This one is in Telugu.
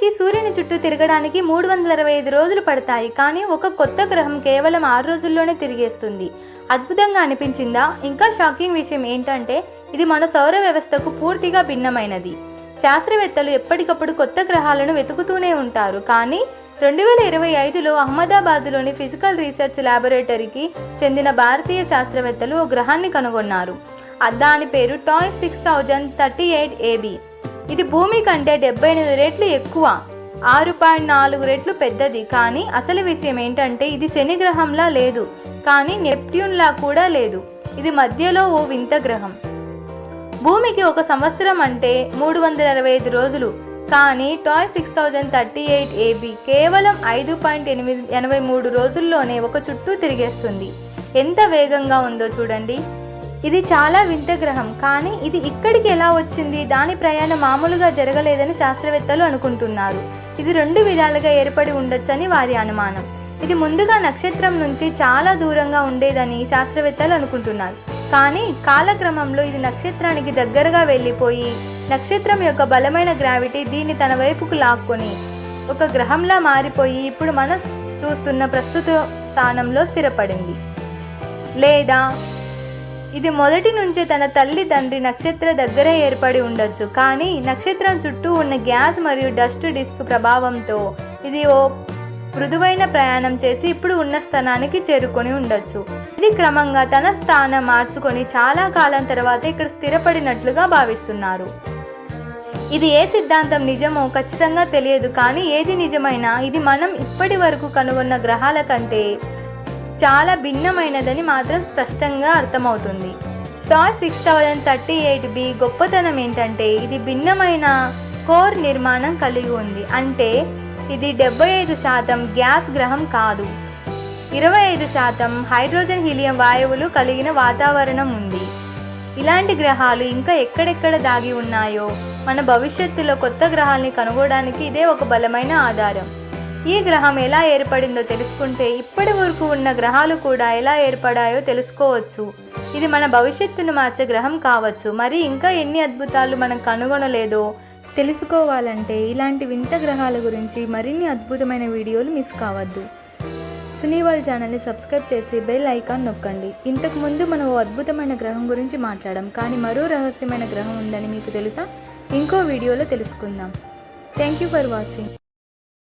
భూమికి సూర్యుని చుట్టూ తిరగడానికి మూడు వందల అరవై ఐదు రోజులు పడతాయి. కానీ ఒక కొత్త గ్రహం కేవలం ఆరు రోజుల్లోనే తిరిగేస్తుంది. అద్భుతంగా అనిపించిందా? ఇంకా షాకింగ్ విషయం ఏంటంటే ఇది మన సౌర వ్యవస్థకు పూర్తిగా భిన్నమైనది. శాస్త్రవేత్తలు ఎప్పటికప్పుడు కొత్త గ్రహాలను వెతుకుతూనే ఉంటారు. కానీ రెండు వేల ఇరవై ఐదులో అహ్మదాబాద్లోని ఫిజికల్ రీసెర్చ్ ల్యాబొరేటరీకి చెందిన భారతీయ శాస్త్రవేత్తలు ఓ గ్రహాన్ని కనుగొన్నారు. దాని పేరు TOI six thousand thirty eight A B. ఇది భూమి కంటే డెబ్బై ఎనిమిది రెట్లు ఎక్కువ. ఆరు పాయింట్ నాలుగు రెట్లు పెద్దది. కానీ అసలు విషయం ఏంటంటే ఇది శని గ్రహంలా లేదు. కానీ నెప్ట్యూన్లా కూడా లేదు. ఇది మధ్యలో ఓ వింత గ్రహం. భూమికి ఒక సంవత్సరం అంటే మూడు వందల అరవై ఐదు రోజులు. కానీ TOI six thousand thirty eight A B కేవలం ఐదు పాయింట్ ఎనిమిది ఎనభై మూడు రోజుల్లోనే ఒక చుట్టూ తిరిగేస్తుంది. ఎంత వేగంగా ఉందో చూడండి. ఇది చాలా వింత గ్రహం కానీ ఇది ఇక్కడికి ఎలా వచ్చింది? దాని ప్రయాణం మామూలుగా జరగలేదని శాస్త్రవేత్తలు అనుకుంటున్నారు. ఇది రెండు విధాలుగా ఏర్పడి ఉండొచ్చని వారి అనుమానం. ఇది ముందుగా నక్షత్రం నుంచి చాలా దూరంగా ఉండేదని శాస్త్రవేత్తలు అనుకుంటున్నారు. కానీ కాలక్రమంలో ఇది నక్షత్రానికి దగ్గరగా వెళ్ళిపోయి నక్షత్రం యొక్క బలమైన గ్రావిటీ దీన్ని తన వైపుకు లాక్కొని ఒక గ్రహంలా మారిపోయి ఇప్పుడు మనం చూస్తున్న ప్రస్తుత స్థానంలో స్థిరపడింది. లేదా ఇది మొదటి నుంచే తన తల్లి తండ్రి నక్షత్ర దగ్గర ఏర్పడి ఉండొచ్చు. కానీ నక్షత్రం చుట్టూ ఉన్న గ్యాస్ మరియు డస్ట్ డిస్క్ ప్రభావంతో ఇది ఓ మృదువైన ప్రయాణం చేసి ఇప్పుడు ఉన్న స్థానానికి చేరుకొని ఉండొచ్చు. ఇది క్రమంగా తన స్థానం మార్చుకొని చాలా కాలం తర్వాత ఇక్కడ స్థిరపడినట్లుగా భావిస్తున్నారు. ఇది ఏ సిద్ధాంతం నిజమో ఖచ్చితంగా తెలియదు కానీ ఏది నిజమైనా ఇది మనం ఇప్పటి వరకు కనుగొన్న గ్రహాల కంటే చాలా భిన్నమైనదని మాత్రం స్పష్టంగా అర్థమవుతుంది. TOI six thousand thirty eight B గొప్పతనం ఏంటంటే ఇది భిన్నమైన కోర్ నిర్మాణం కలిగి ఉంది. అంటే ఇది డెబ్బై ఐదు శాతం గ్యాస్ గ్రహం కాదు. ఇరవై ఐదు శాతం హైడ్రోజన్ హీలియం వాయువులు కలిగిన వాతావరణం ఉంది. ఇలాంటి గ్రహాలు ఇంకా ఎక్కడెక్కడ దాగి ఉన్నాయో మన భవిష్యత్తులో కొత్త గ్రహాల్ని కనుగొనడానికి ఇదే ఒక బలమైన ఆధారం. ఈ గ్రహం ఎలా ఏర్పడిందో తెలుసుకుంటే ఇప్పటి వరకు ఉన్న గ్రహాలు కూడా ఎలా ఏర్పడాయో తెలుసుకోవచ్చు. ఇది మన భవిష్యత్తును మార్చే గ్రహం కావచ్చు. మరి ఇంకా ఎన్ని అద్భుతాలు మనం కనుగొనలేదో తెలుసుకోవాలంటే ఇలాంటి వింత గ్రహాల గురించి మరిన్ని అద్భుతమైన వీడియోలు మిస్ కావద్దు. సునీవాల్ ఛానల్ని సబ్స్క్రైబ్ చేసి బెల్ ఐకాన్ నొక్కండి. ఇంతకుముందు మనం ఓ అద్భుతమైన గ్రహం గురించి మాట్లాడాం. కానీ మరో రహస్యమైన గ్రహం ఉందని మీకు తెలుసా? ఇంకో వీడియోలో తెలుసుకుందాం. Thank you for watching